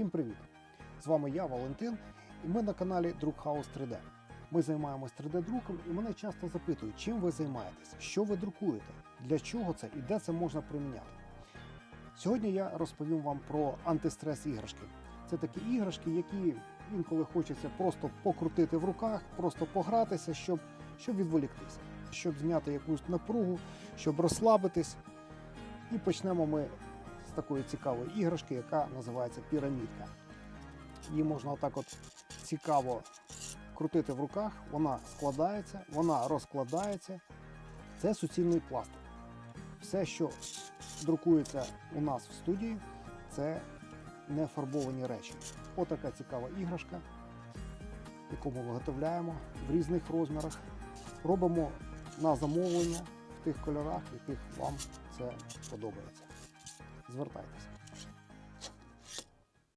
Всім привіт! З вами я, Валентин, і ми на каналі Друкхаус 3D. Ми займаємось 3D-друком, і мене часто запитують, чим ви займаєтесь, що ви друкуєте, для чого це і де це можна приміняти. Сьогодні я розповім вам про антистрес іграшки. Це такі іграшки, які інколи хочеться просто покрутити в руках, просто погратися, щоб, щоб відволіктися, щоб зняти якусь напругу, щоб розслабитись. І почнемо ми з такої цікавої іграшки, яка називається пірамідка. Її можна отак от цікаво крутити в руках, вона складається, вона розкладається. Це суцільний пластик. Все, що друкується у нас в студії, це не фарбовані речі. Отака цікава іграшка, яку ми виготовляємо в різних розмірах. Робимо на замовлення в тих кольорах, яких вам це подобається звертайтеся.